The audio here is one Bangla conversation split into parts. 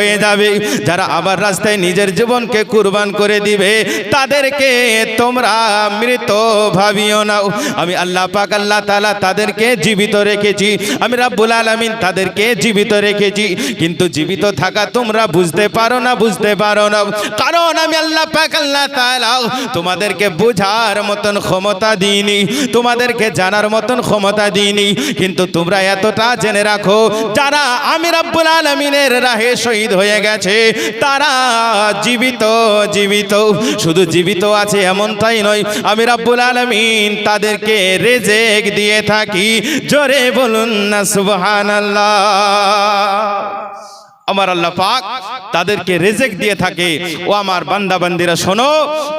হয়ে যাবে। যারা আবার রাস্তায় নিজের জীবনকে কুরবান করে দিবে, তাদেরকে তোমরা মৃত ভাবিও নাও আমি আল্লাহ পাক, আল্লাহ তাআলা তাদেরকে জীবিত রেখেছি। আমি রাব্বুল আলামিন তাদেরকে জীবিত রেখেছি। কিন্তু জীবিত থাকা তোমরা বুঝতে পারো না, বুঝতে পারো না। কারণ আমি আল্লাহ পাক, আল্লাহ তাআলা তোমাদেরকে বোঝার মতন ক্ষমতা দিইনি। তোমাদেরকে জানার মতন ক্ষমতা দিইনি। কিন্তু তোমরা এতটা জেনে রাখো, যারা আমি রাব্বুল আলামিনের রাহে শহীদ হয়ে গেছে। তারা জীবিত জীবিত, শুধু জীবিত আছে এমনটাই নয়। আমি রাব্বুল আলমিন তাদেরকে রেজেক দিয়ে থাকি। জোরে বলুন না, সুবহানাল্লাহ। আমার আল্লাহ পাক তাদেরকে রেজেক দিয়ে থাকে। ও আমার বান্দা বান্দিরা শোনো,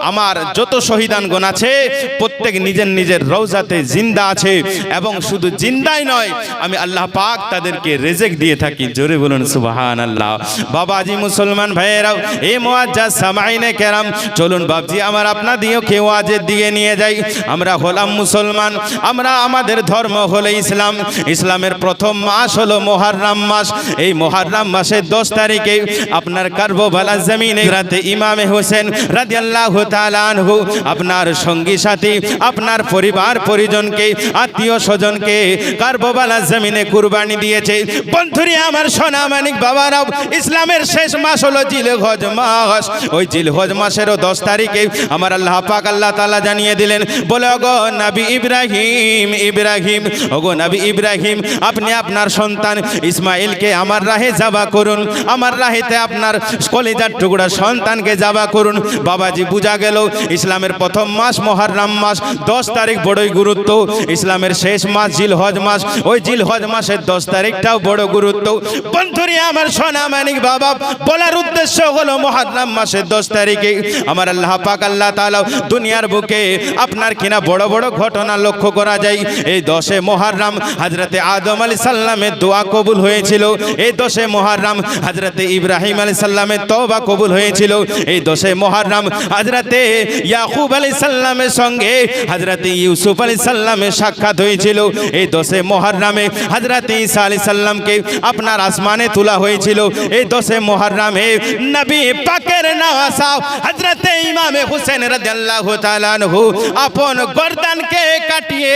আমার যত শহীদানগণ আছে, প্রত্যেক নিজের নিজের রওজাতে জিন্দা আছে এবং শুধু জিন্দাই নয়, আমি আল্লাহ পাক তাদেরকে রেজেক দিয়ে থাকি। জোরে বলুন সুবাহান আল্লাহ বাবাজি মুসলমান ভাইয়েরাও, এ মোয়াজ্জা সামাইনে কেরাম, চলুন বাবজি আমার আপনা দিয়েও কেউ আজের দিকে নিয়ে যাই। আমরা হলাম মুসলমান, আমরা আমাদের ধর্ম হলো ইসলাম। ইসলামের প্রথম মাস হলো মোহাররাম মাস। এই মোহাররাম দশ তারিখে আপনার কার্বোবালা জমিনে রাতে ইমামে হোসেন রাদিয়াল্লাহু তাআলা আনহু, আপনার সঙ্গী সাথী, আপনার পরিবার পরিজনকে, আত্মীয় স্বজনকে কার্বোবালা জমিনে কুরবানি দিয়েছে। বন্ধুরি, আমার সোনা মানিক বাবারাও ইসলামের শেষ মাস হলো জিলহজ মাস। ওই জিলহজ মাসেরও দশ তারিখে আমার আল্লাহ পাক আল্লাহ তাআলা জানিয়ে দিলেন, বলে, ওগো নবী ইব্রাহিম ইব্রাহিম, ওগো নবী ইব্রাহিম, আপনি আপনার সন্তান ইসমাইলকে আমার রাহে যাবা করুন। আমার রাহেতে আপনার কলিজার টুকরা সন্তানকে যাবা করুন। বাবাজি বুঝা গেল, ইসলামের প্রথম মাস, মহারাম মাস, দশ তারিখ বড়ই গুরুত্ব। ইসলামের শেষ মাস জিল হজ মাস। ওই জিল হজ মাসের দশ তারিখটাও বড় গুরুত্ব। বন্ধুরি, আমার সোনা মানিক বাবা, বলার উদ্দেশ্য হলো মহারাম মাসের দশ তারিখে। আমার আল্লাহ পাক, আল্লাহ তাআলা দুনিয়ার বুকে আপনার কিনা বড় বড় ঘটনা লক্ষ্য করা যায়। এই দশে মহারাম হাজরতে আদম আলী সাল্লামের দোয়া কবুল হয়েছিল। এই দশে মহারাম হাজরতে ইব্রাহিম আলী সাল্লামের তওবা কবুল হয়েছিল। এই দশে মহারাম হাজরতে ইয়াকুব আলী সাল্লামের সঙ্গে হাজরতে ইউসুফ আলী সাল্লামের সাক্ষাৎ হয়েছিল। এই দশে মহারামে হাজরতে ঈসা আলী সাল্লামকে আপনার আসমানে তোলা হয়েছিল। এই দশে মহারামে নবী পাকের নওয়াসা হজরতে ইমামে হুসেন রাদিয়াল্লাহু তাআলা আনহু আপন গর্দানকে কাটিয়ে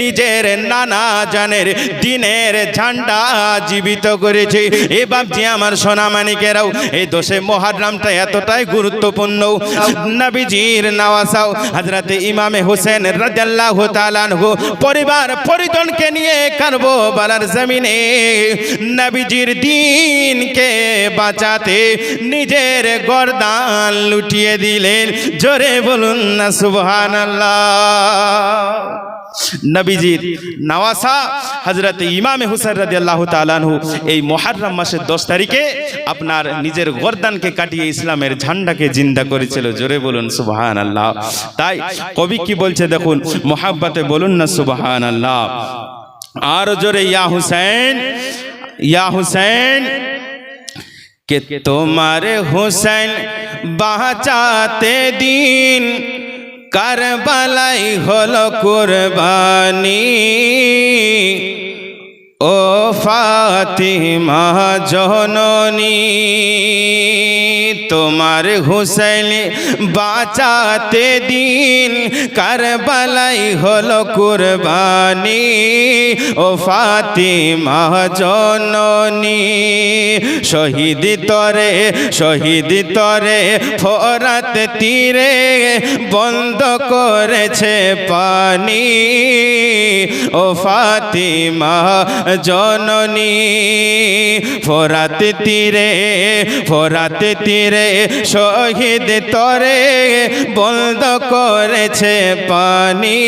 নিজের নানা জানের দিনের ঝান্ডা জীবিত করেছে। এ বাপজি আমার সোনা মানিকেরাও এই দোষে মহারামটা এতটাই গুরুত্বপূর্ণ। নবীজির নওয়াসাও হজরতে ইমামে হুসেন রাদিয়াল্লাহু তাআলা আনহু পরিবার পরিজনকে নিয়ে কারবো বালার জমিনে নবীজির দিনকে বাঁচাতে নিজের গর্দান লুটিয়ে দিলেন। জোরে বলুন না সুবহানাল্লাহ। নবীজির নওয়াসা হজরত ইমামে হুসেন রদি আল্লাহ তালানহু এই মোহারম মাসের দশ তারিখে আপনার নিজের গরদানকে কাটিয়ে ইসলামের ঝান্ডাকে জিন্দা করেছিল। জোরে বলুন সুবাহান আল্লাহ তাই কবি কি বলছে দেখুন, মোহাব্বতে বলুন না সুবাহান আল্লাহ আর জোরে ইয়া হুসেন ইয়া হুসেন কে তোমার হুসেন বাঁচাতে দিন। কারবালাই হলো কুরবানি। ও ফাতিমা জননী, তোমার হুসেন বাঁচাতে দিন। কারবালাই হলো কুরবানি। ও ফাতিমা জননী, শহীদ তরে শহীদ তরে, ফরাত তীরে বন্ধ করেছে পানি। ও ফাতিমা জননী, ফরাত তীরে ফরাত তীরে শহীদ তরে বন্ধ করেছে পানি।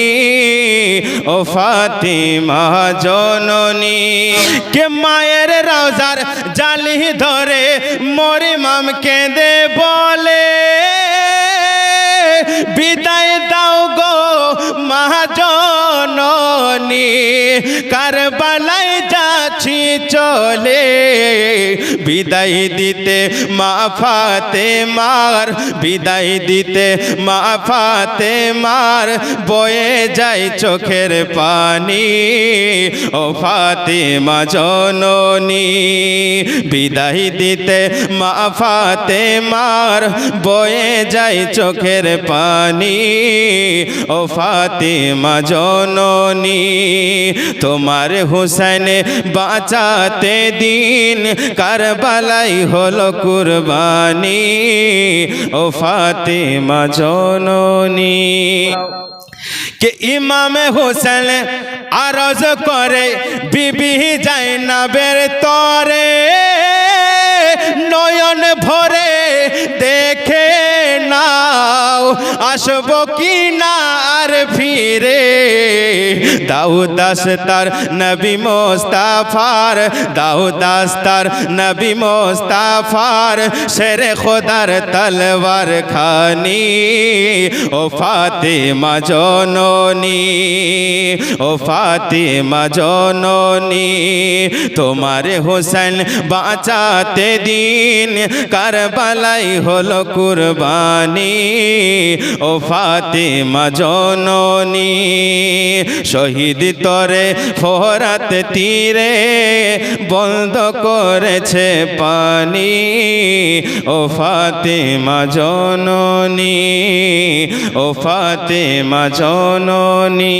ও ফাতিমা জননী, কে মায়ের রওজার জালি ধরে মরে মাম কেঁদে বলে, বিদায় দাও গো মহাজননী কারবালায় যাচ্ছি চলে, বিদায় দিতে মা ফাতে মার বিদায় দিতে মা ফাতে মার বয়ে যায় চোখের পানি। ও ফাতে মা জননী, বিদায় দিতে মা ফাতে মার বয়ে যায় চোখের পানি। ও ফাতে মা জননী, তোমার হুসেন বাঁচাতে দিন কারবালাই হলো কুরবানি। ও ফাতেমা জননী, কে ইমাম হোসেন আরজ করে, বিবি যায় না বের তরে নয়ন আসব কি না আর ফিরে? দাউদাস তার নবী মোস্তাফার, দাউদাস তার নবী মোস্তাফার, শেরে খোদার তলবার খানি, ও ফাতেমা জননী, ও ফাতেমা জননী, তোমার হোসেন বাঁচাতে দিন কারবালাই হলো কুরবানি ও ফাতেমা জননী, শহীদ তরে ফোরাত তীরে বন্ধ করেছে পানি। ও ফাতেমা জননী, ও ফাতেমা জননী।